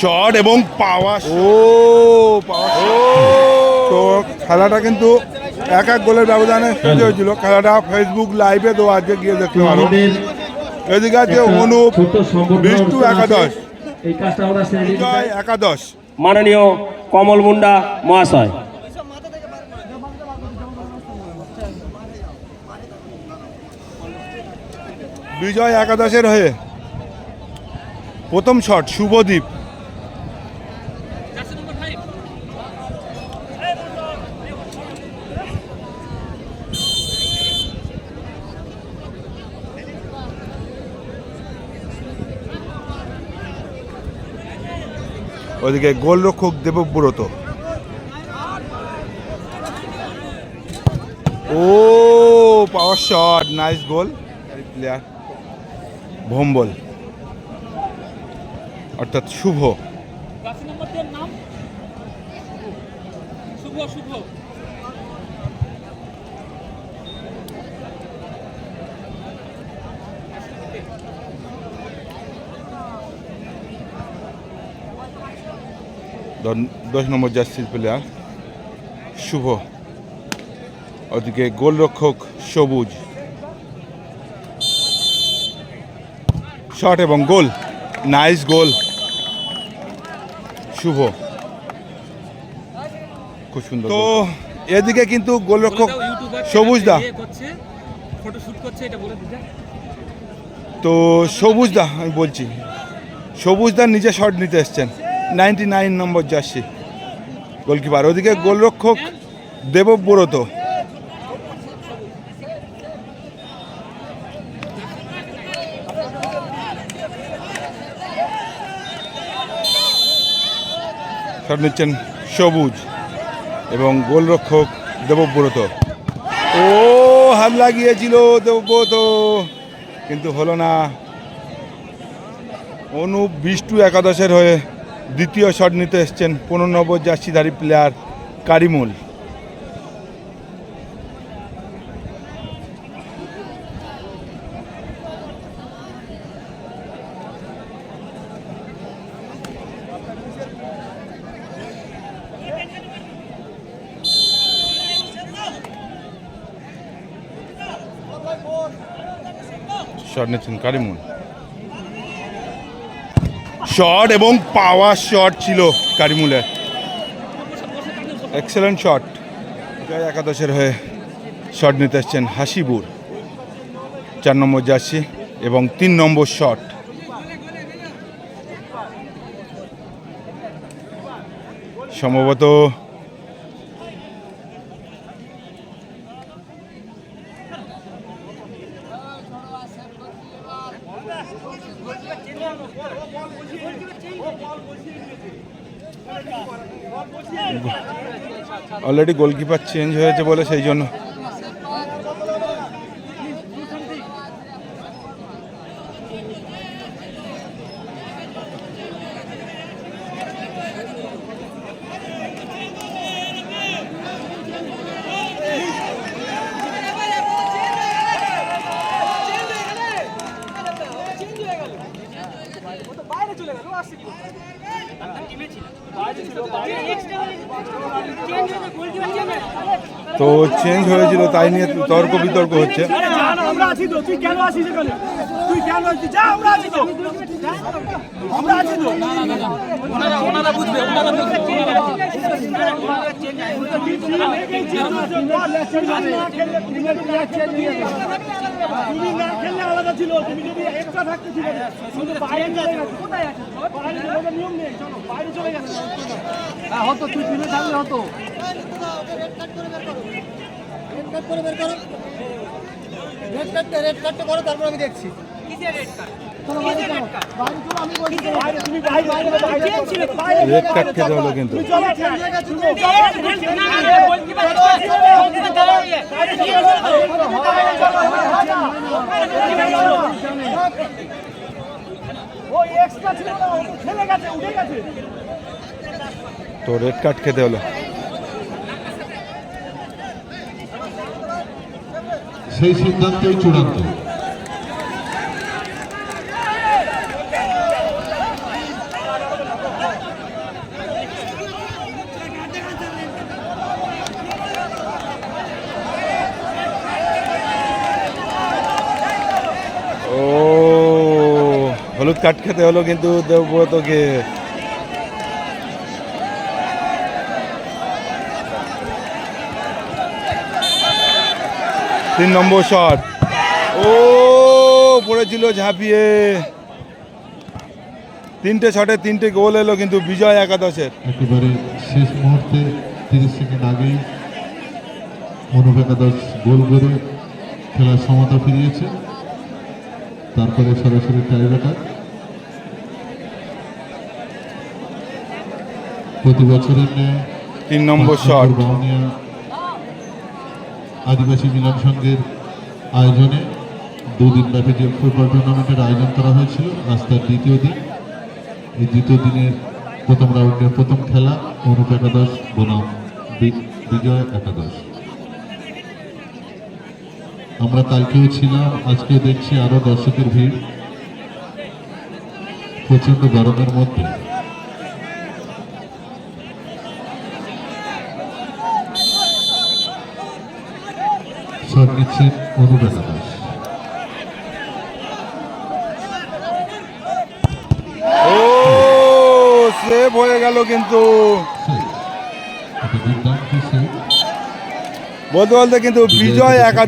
Shot এবং পাওয়া ও পাওয়া তো খেলাটা কিন্তু এক এক গোলের ব্যবধানে শেষ হয়েছিল। খেলাটা ফেসবুক লাইভে তো আজকে গিয়ে দেখতে পারো। এদিকে আছে অনুপ বিষ্টু একাদশ। একাদশ। মাননীয় কমল মুন্ডা মহাশয়। বিজয় একাদশের হয়ে প্রথম শট শুভদীপ। ওদিকে গোলরক্ষক দেবব্রত। ও power shot nice goal player Bhombol. অর্থাৎ শুভ। দশ নম্বর জার্সির প্লেয়ার শুভ। ওদিকে গোলরক্ষক সবুজ। শট এবং গোল নাইস গোল। শুভ। খুব সুন্দর তো এদিকে কিন্তু গোলরক্ষক সবুজ দা। ফটো শুট করছে এটা বলে দিতে। তো সবুজ দা আমি বলছি। সবুজ দা নিজে শট নিতে এসছেন। Ninety nine number jersey goalkeeper ওদিকে গোলরক্ষক দেবব্রত। শট নিচ্ছেন সবুজ এবং গোলরক্ষক দেবব্রত। ও হাত লাগিয়েছিল দেবব্রত, কিন্তু হলো না। অনুপ বিষ্টু একাদশের হয়ে দ্বিতীয় শট নিতে এসছেন পনেরো জার্সিধারী প্লেয়ার কারিমুল। শট নিচ্ছেন কারিমুল। শট এবং পাওয়ার শট ছিল কারিমুলের। এক্সেলেন্ট শট জয় একাদশের হয়ে শট নিতে এসছেন হাসিবুর। চার নম্বর জার্সি এবং তিন নম্বর শট। সম্ভবত অলরেডি গোলকিপার চেঞ্জ হয়েছে বলে সেই জন্য। তো চেঞ্জ হয়েছিল তাই নিয়ে তর্ক বিতর্ক হচ্ছে। আমরা আছি তো তুই কেন আসিস এখানে? তুই কেন আসিস? যা আমরা আছি তো। আমরা আছি তো। ওনারা ওনারা বুঝবে ওনারা তুমি না খেললে আলাদা ছিল তুমি যদি এক্সট্রা থাকতে ছিল। কোথায় আছে নিয়ম নেই চলো বাইরে চলে গেছে। হ্যাঁ হতো তুই ফিরে থাকলে হতো। রেড কার্ডটা রেড কার্ডটা করো। তারপর আমি দেখছি। রেড কার্ড খেতে হলো কিন্তু তো রেড কার্ড খেতে হলো। সেই সিদ্ধান্তই চূড়ান্ত। ও হলুদ কাঠ খেতে হলো কিন্তু দেবব্রতকে তিন নম্বর শট। ও, পড়েছিল ঝাঁপিয়ে। তিনটে শটে তিনটে গোল এলো কিন্তু বিজয় একাদশের। একেবারে শেষ মুহূর্তে তিরিশ সেকেন্ড আগেই অনুপ একাদশ গোল করে খেলার সমতা ফিরিয়েছে। তারপরে সরাসরি টাইব্রেকার প্রতি বছরের ন্যায় তিন নম্বর শট আদিবাসী মিলন সংঘের আয়োজনে দুদিন ব্যাপী যে ফুটবল টুর্নামেন্টের আয়োজন করা হয়েছিল আজ তার দ্বিতীয় দিন। এই দ্বিতীয় দিনের প্রথম রাউন্ডের প্রথম খেলা অনুপ একাদশ বনাম বিজয় একাদশ। আমরা কালকেও ছিলাম আজকে দেখছি আরও দর্শকের ভিড়। প্রচণ্ড গরমের মধ্যে। নিচ্ছেন সেভ হয়ে গেল কিন্তু। বলতে বলতে কিন্তু বিজয় একাদশ